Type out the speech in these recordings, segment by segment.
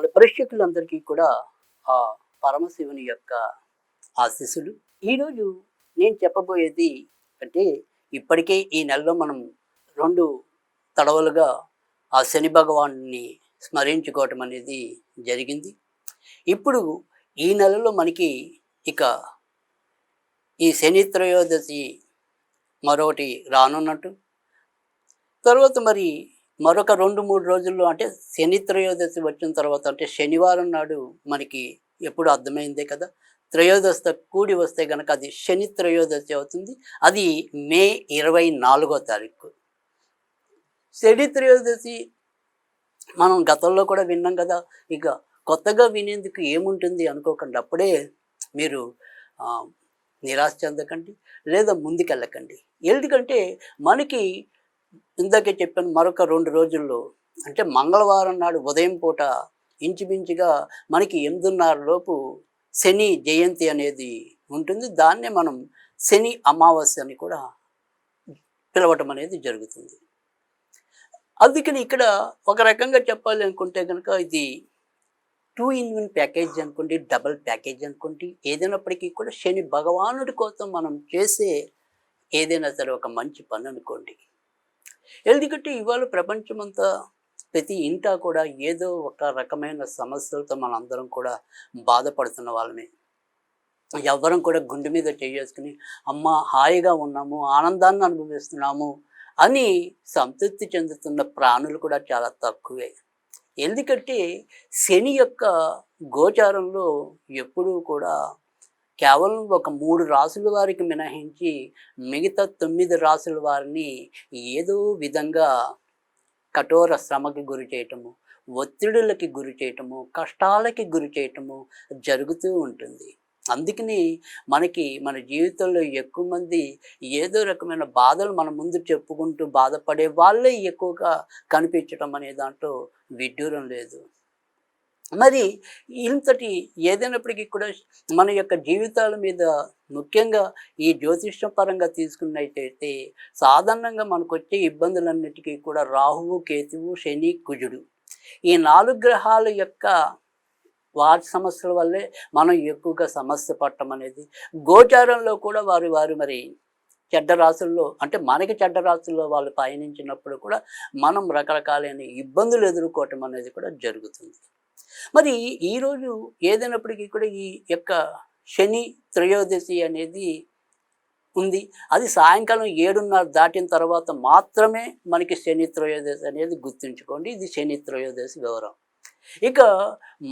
మన ప్రేక్షకులందరికీ కూడా ఆ పరమశివుని యొక్క ఆశీస్సులు. ఈరోజు నేను చెప్పబోయేది అంటే ఇప్పటికే ఈ నెలలో మనం రెండు తడవలుగా ఆ శని భగవాన్ని స్మరించుకోవటం అనేది జరిగింది. ఇప్పుడు ఈ నెలలో మనకి ఇక ఈ శని త్రయోదశి మరొకటి రానున్నట్టు. తర్వాత మరి మరొక రెండు మూడు రోజుల్లో అంటే శని త్రయోదశి వచ్చిన తర్వాత అంటే శనివారం నాడు మనకి ఎప్పుడు అర్థమైందే కదా? త్రయోదశితో కూడి వస్తే కనుక అది శని త్రయోదశి అవుతుంది. అది మే ఇరవై నాలుగో తారీఖు. శని త్రయోదశి మనం గతంలో కూడా విన్నాం కదా? ఇక కొత్తగా వినేందుకు ఏముంటుంది అనుకోకండి. అప్పుడే మీరు నిరాశ చెందకండి. లేదా ముందుకెళ్ళకండి. ఎందుకంటే మనకి ఇందాకే చెప్పాను మరొక రెండు రోజుల్లో. అంటే మంగళవారం నాడు ఉదయం పూట ఇంచుమించుగా మనకి ఎనిమిదిన్నర లోపు శని జయంతి అనేది ఉంటుంది. దాన్నే మనం శని అమావాస్య అని కూడా పిలవటం అనేది జరుగుతుంది. అందుకని ఇక్కడ ఒక రకంగా చెప్పాలి అనుకుంటే కనుక ఇది టూ ఇన్ వన్ ప్యాకేజ్ అనుకోండి డబల్ ప్యాకేజ్ అనుకోండి ఏదైనప్పటికీ కూడా శని భగవానుడి కోసం మనం చేసే ఏదైనా సరే ఒక మంచి పని అనుకోండి. ఎందుకంటే ఇవాళ ప్రపంచమంతా ప్రతి ఇంటా కూడా ఏదో ఒక రకమైన సమస్యలతో మనందరం కూడా బాధపడుతున్న వాళ్ళమే. ఎవ్వరం కూడా గుండె మీద చేసుకుని అమ్మ హాయిగా ఉన్నాము ఆనందాన్ని అనుభవిస్తున్నాము అని సంతృప్తి చెందుతున్న ప్రాణులు కూడా చాలా తక్కువే. ఎందుకంటే శని యొక్క గోచారంలో ఎప్పుడూ కూడా కేవలం ఒక మూడు రాసుల వారికి మినహాయించి మిగతా తొమ్మిది రాసుల వారిని ఏదో విధంగా కఠోర శ్రమకి గురి చేయటము ఒత్తిడులకి గురి చేయటము కష్టాలకి గురి చేయటము జరుగుతూ ఉంటుంది. అందుకని మనకి మన జీవితంలో ఎక్కువ మంది ఏదో రకమైన బాధలు మన ముందు చెప్పుకుంటూ బాధపడే వాళ్ళే ఎక్కువగా కనిపించడం అనే దాంట్లో విడ్డూరం లేదు. మరి ఇంతటి ఏదైనప్పటికీ కూడా మన యొక్క జీవితాల మీద ముఖ్యంగా ఈ జ్యోతిష్య పరంగా తీసుకున్నట్టయితే సాధారణంగా మనకు వచ్చే ఇబ్బందులన్నిటికీ కూడా రాహువు కేతువు శని కుజుడు. ఈ నాలుగు గ్రహాల యొక్క వారి సమస్యల వల్లే మనం ఎక్కువగా సమస్య పడటం అనేది గోచారంలో కూడా వారి వారు మరి చెడ్డ రాసుల్లో అంటే మనకి చెడ్డ రాసుల్లో వాళ్ళు పయనించినప్పుడు కూడా మనం రకరకాలైన ఇబ్బందులు ఎదుర్కోవటం అనేది కూడా జరుగుతుంది. మరి ఈరోజు ఏదైనప్పటికీ కూడా ఈ యొక్క శని త్రయోదశి అనేది ఉంది. అది సాయంకాలం ఏడున్నర దాటిన తర్వాత మాత్రమే మనకి శని త్రయోదశి అనేది గుర్తుంచుకోండి. ఇది శని త్రయోదశి వివరం ఇక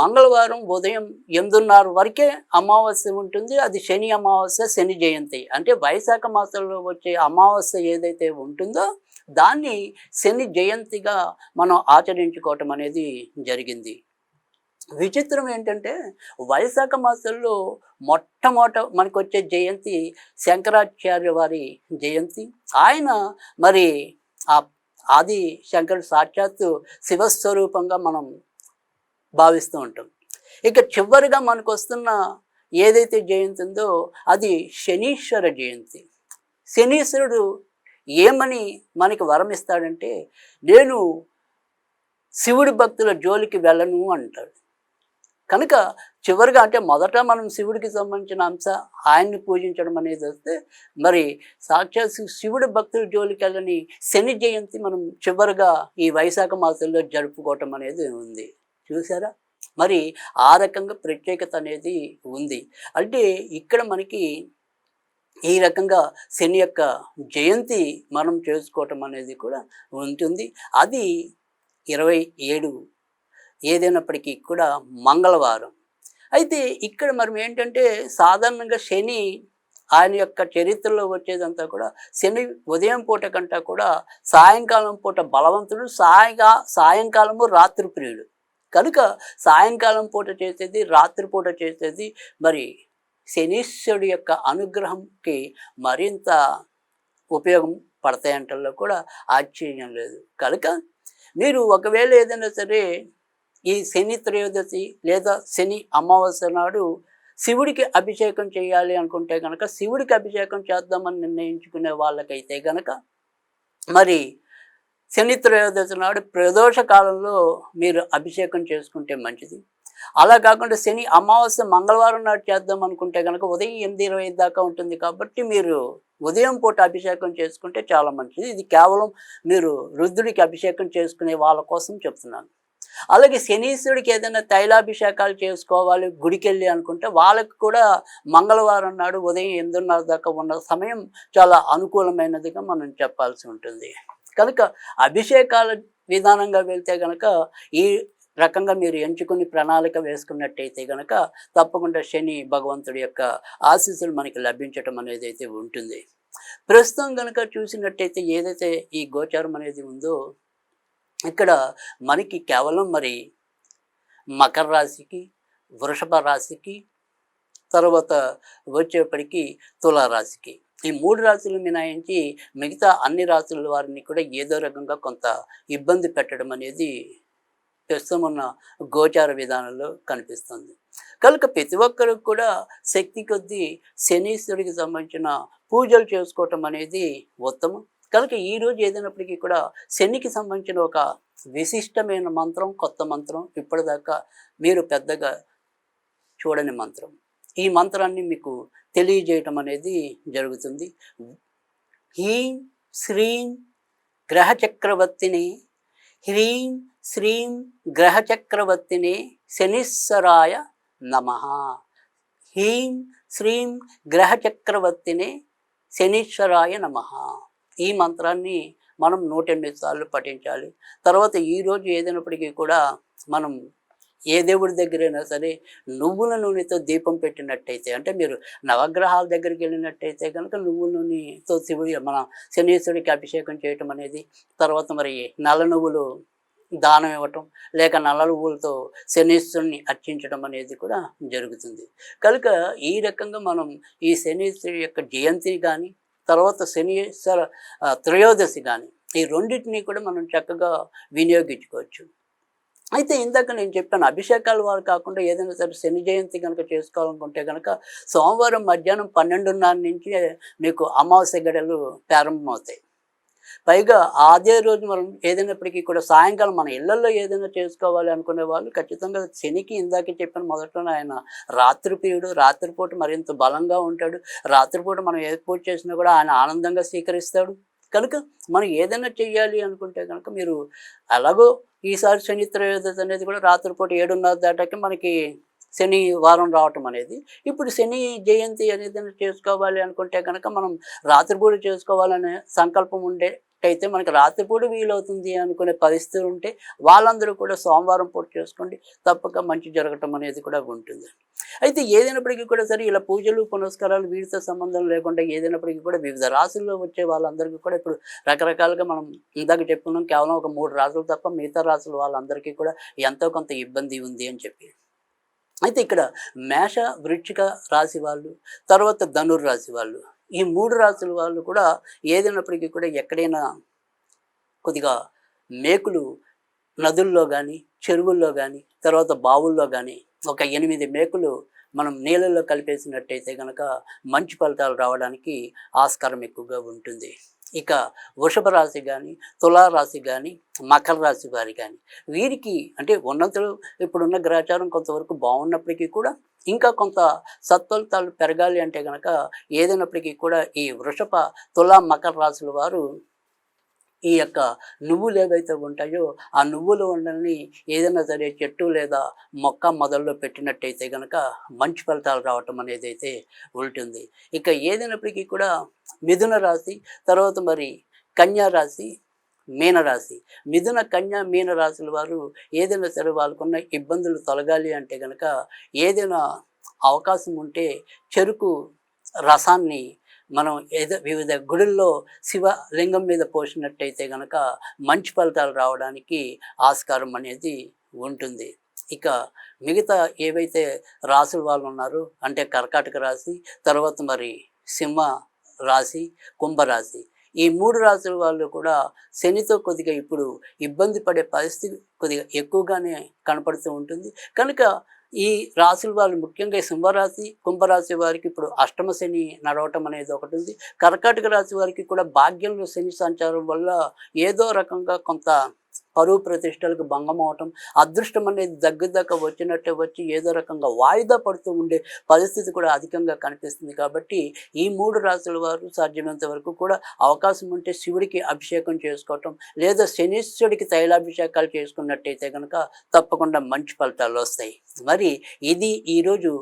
మంగళవారం ఉదయం ఎనిమిదిన్నర వరకే అమావాస్య ఉంటుంది. అది శని అమావాస్య శని జయంతి. అంటే వైశాఖ మాసంలో వచ్చే అమావాస్య ఏదైతే ఉంటుందో దాన్ని శని జయంతిగా మనం ఆచరించుకోవటం అనేది జరిగింది. విచిత్రం ఏంటంటే వైశాఖ మాసంలో మొట్టమొదట మనకు వచ్చే జయంతి శంకరాచార్య వారి జయంతి. ఆయన మరి ఆ ఆది శంకరుడు సాక్షాత్తు శివస్వరూపంగా మనం భావిస్తూ ఉంటాం. ఇక చివరిగా మనకు వస్తున్న ఏదైతే జయంతి ఉందో అది శనీశ్వర జయంతి. శనీశ్వరుడు ఏమని మనకి వరం ఇస్తాడంటే నేను శివుడి భక్తుల జోలికి వెళ్ళను అంటాడు. కనుక చివరిగా అంటే మొదట మనం శివుడికి సంబంధించిన అంశ ఆయన్ని పూజించడం అనేది వస్తే మరి సాక్షాత్ శివుడి భక్తుల జోలికి వెళ్ళని శని జయంతి మనం చివరిగా ఈ వైశాఖ మాసంలో జరుపుకోవటం అనేది ఉంది. చూసారా మరి ఆ రకంగా ప్రత్యేకత అనేది ఉంది. అంటే ఇక్కడ మనకి ఈ రకంగా శని యొక్క జయంతి మనం చేసుకోవటం అనేది కూడా ఉంటుంది. అది ఇరవై ఏడు ఏదైనప్పటికీ కూడా మంగళవారం. అయితే ఇక్కడ మనం ఏంటంటే సాధారణంగా శని ఆయన యొక్క చరిత్రలో వచ్చేదంతా కూడా శని ఉదయం పూట కంటే కూడా సాయంకాలం పూట బలవంతుడు సాయంగా సాయంకాలము రాత్రి ప్రియుడు. కనుక సాయంకాలం పూట చేసేది రాత్రిపూట చేసేది మరి శనీశ్వరుడు యొక్క అనుగ్రహంకి మరింత ఉపయోగం పడతాయంటల్లో కూడా ఆశ్చర్యం లేదు. కనుక మీరు ఒకవేళ ఏదైనా సరే ఈ శని త్రయోదశి లేదా శని అమావాస్య నాడు శివుడికి అభిషేకం చేయాలి అనుకుంటే కనుక శివుడికి అభిషేకం చేద్దామని నిర్ణయించుకునే వాళ్ళకైతే కనుక మరి శని త్రయోదశి నాడు ప్రదోష కాలంలో మీరు అభిషేకం చేసుకుంటే మంచిది. అలా కాకుండా శని అమావాస్య మంగళవారం నాడు చేద్దాం అనుకుంటే కనుక ఉదయం ఎనిమిది ఇరవై దాకా ఉంటుంది కాబట్టి మీరు ఉదయం పూట అభిషేకం చేసుకుంటే చాలా మంచిది. ఇది కేవలం మీరు రుద్రుడికి అభిషేకం చేసుకునే వాళ్ళ కోసం చెప్తున్నాను. అలాగే శనీశ్వరుడికి ఏదైనా తైలాభిషేకాలు చేసుకోవాలి గుడికి వెళ్ళి అనుకుంటే వాళ్ళకి కూడా మంగళవారం నాడు ఉదయం ఎనిమిదిన్నర దాకా ఉన్న సమయం చాలా అనుకూలమైనదిగా మనం చెప్పాల్సి ఉంటుంది. కనుక అభిషేకాల విధానంగా వెళ్తే కనుక ఈ రకంగా మీరు ఎంచుకుని ప్రణాళిక వేసుకున్నట్టయితే కనుక తప్పకుండా శని భగవంతుడి యొక్క ఆశీస్సులు మనకి లభించటం అనేది అయితే ఉంటుంది. ప్రస్తుతం కనుక చూసినట్టయితే ఏదైతే ఈ గోచారం అనేది ఉందో ఇక్కడ మనకి కేవలం మరి మకర రాశికి వృషభ రాశికి తర్వాత వచ్చేప్పటికి తులారాశికి ఈ మూడు రాశులు మినాయించి మిగతా అన్ని రాశుల వారిని కూడా ఏదో రకంగా కొంత ఇబ్బంది పెట్టడం అనేది ప్రస్తుతం ఉన్న గోచార విధానంలో కనిపిస్తుంది. కనుక ప్రతి ఒక్కరికి కూడా శక్తి కొద్దీ శనీశ్వరుడికి సంబంధించిన పూజలు చేసుకోవటం అనేది ఉత్తమం. కనుక ఈ రోజు ఏదైనప్పటికీ కూడా శనికి సంబంధించిన ఒక విశిష్టమైన మంత్రం కొత్త మంత్రం ఇప్పటిదాకా మీరు పెద్దగా చూడని మంత్రం. ఈ మంత్రాన్ని మీకు తెలియజేయటం అనేది జరుగుతుంది. హీం శ్రీం గ్రహ చక్రవర్తిని హ్రీం శ్రీం గ్రహ శనిశ్వరాయ శనీశ్వరాయ నమ. హ్రీం శ్రీం గ్రహచక్రవర్తిని శనీశ్వరాయ నమ. ఈ మంత్రాన్ని మనం నూట ఎనిమిది సార్లు పఠించాలి. తర్వాత ఈరోజు ఏదైనప్పటికీ కూడా మనం ఏ దేవుడి దగ్గరైనా సరే నువ్వుల నూనెతో దీపం పెట్టినట్టయితే అంటే మీరు నవగ్రహాల దగ్గరికి వెళ్ళినట్టయితే కనుక నువ్వుల నూనెతో శివుడి మన శనీశ్వరుడికి అభిషేకం చేయటం అనేది తర్వాత మరి నల్ల నువ్వులు దానం ఇవ్వటం లేక నల్ల నువ్వులతో శనీశ్వరుని అర్చించడం అనేది కూడా జరుగుతుంది. కనుక ఈ రకంగా మనం ఈ శనీశ్వరుడి యొక్క జయంతిని కానీ తర్వాత శని త్రయోదశి కానీ ఈ రెండింటినీ కూడా మనం చక్కగా వినియోగించుకోవచ్చు. అయితే ఇందాక నేను చెప్పాను అభిషేకాల వారు కాకుండా ఏదైనా సరే శని జయంతి కనుక చేసుకోవాలనుకుంటే కనుక సోమవారం మధ్యాహ్నం పన్నెండున్నర నుంచి మీకు అమావాస్య గడలు ప్రారంభమవుతాయి. పైగా అదే రోజు మనం ఏదైనప్పటికీ కూడా సాయంకాలం మన ఇళ్ళలో ఏదైనా చేసుకోవాలి అనుకునే వాళ్ళు ఖచ్చితంగా శనికి ఇందాక చెప్పిన మొదట్లో ఆయన రాత్రిపీయుడు రాత్రిపూట మరింత బలంగా ఉంటాడు. రాత్రిపూట మనం ఏ పూజ చేసినా కూడా ఆయన ఆనందంగా స్వీకరిస్తాడు. కనుక మనం ఏదైనా చెయ్యాలి అనుకుంటే కనుక మీరు అలాగో ఈసారి శని త్రయోదశి అనేది కూడా రాత్రిపూట ఏడున్నర దాటాకి మనకి శని వారం రావటం అనేది. ఇప్పుడు శని జయంతి అనేది చేసుకోవాలి అనుకుంటే కనుక మనం రాత్రిపూట చేసుకోవాలనే సంకల్పం ఉండే అయితే మనకి రాత్రిపూట వీలవుతుంది అనుకునే పరిస్థితులు ఉంటే వాళ్ళందరూ కూడా సోమవారం పూట చేసుకోండి. తప్పక మంచి జరగటం అనేది కూడా ఉంటుంది. అయితే ఏదైనప్పటికీ కూడా సరే ఇలా పూజలు పునస్కారాలు వీటితో సంబంధం లేకుండా ఏదైనప్పటికీ కూడా వివిధ రాశుల్లో వచ్చే వాళ్ళందరికీ కూడా ఇప్పుడు రకరకాలుగా మనం ఇందాక చెప్పుకున్నాం కేవలం ఒక మూడు రాసులు తప్ప మిగతా రాసులు వాళ్ళందరికీ కూడా ఎంతో కొంత ఇబ్బంది ఉంది అని చెప్పి. అయితే ఇక్కడ మేష వృచ్చిక రాశి వాళ్ళు తర్వాత ధనుర్ రాశి వాళ్ళు ఈ మూడు రాశుల వాళ్ళు కూడా ఏదైనప్పటికీ కూడా ఎక్కడైనా కొద్దిగా మేకులు నదుల్లో కానీ చెరువుల్లో కానీ తర్వాత బావుల్లో కానీ ఒక ఎనిమిది మేకులు మనం నీళ్ళల్లో కలిపేసినట్టయితే కనుక మంచి ఫలితాలు రావడానికి ఆస్కారం ఎక్కువగా ఉంటుంది. ఇక వృషభ రాశి కానీ తులారాశి కానీ మకర రాశి వారి కానీ వీరికి అంటే ఉన్నతులు ఇప్పుడున్న గ్రహచారం కొంతవరకు బాగున్నప్పటికీ కూడా ఇంకా కొంత సత్ఫలితాలు పెరగాలి అంటే కనుక ఏదైనప్పటికీ కూడా ఈ వృషభ తులా మకర రాశుల వారు ఈ యొక్క నువ్వులు ఏవైతే ఉంటాయో ఆ నువ్వులు ఉండని ఏదైనా సరే చెట్టు లేదా మొక్క మొదల్లో పెట్టినట్టయితే కనుక మంచి ఫలితాలు రావటం అనేది అయితే ఉంటుంది. ఇక ఏదైనప్పటికీ కూడా మిథున రాశి తర్వాత మరి కన్యా రాశి మీనరాశి మిథున కన్యా మీనరాశుల వారు ఏదైనా సరే వాళ్ళకున్న ఇబ్బందులు తొలగాలి అంటే కనుక ఏదైనా అవకాశం ఉంటే చెరుకు రసాన్ని మనం ఏదో వివిధ గుడుల్లో శివలింగం మీద పోసినట్టయితే కనుక మంచి ఫలితాలు రావడానికి ఆస్కారం అనేది ఉంటుంది. ఇక మిగతా ఏవైతే రాసుల వాళ్ళు ఉన్నారో అంటే కర్కాటక రాశి తర్వాత మరి సింహ రాశి కుంభరాశి ఈ మూడు రాసుల వాళ్ళు కూడా శనితో కొద్దిగా ఇప్పుడు ఇబ్బంది పడే పరిస్థితి కొద్దిగా ఎక్కువగానే కనపడుతూ ఉంటుంది. కనుక ఈ రాసుల వాళ్ళు ముఖ్యంగా సింహరాశి కుంభరాశి వారికి ఇప్పుడు అష్టమ శని నడవటం అనేది ఒకటి ఉంది. కర్కాటక రాశి వారికి కూడా భాగ్యంలో శని సంచారం వల్ల ఏదో రకంగా కొంత పరువు ప్రతిష్టలకు భంగం అవటం అదృష్టం అనేది దగ్గర దగ్గర వచ్చినట్టే వచ్చి ఏదో రకంగా వాయిదా పడుతూ ఉండే పరిస్థితి కూడా అధికంగా కనిపిస్తుంది. కాబట్టి ఈ మూడు రాశుల వారు సాధ్యమైనంత వరకు కూడా అవకాశం ఉంటే శివుడికి అభిషేకం చేసుకోవటం లేదా శనీశ్వరుడికి తైలాభిషేకాలు చేసుకున్నట్టయితే కనుక తప్పకుండా మంచి ఫలితాలు వస్తాయి. మరి ఇది ఈరోజు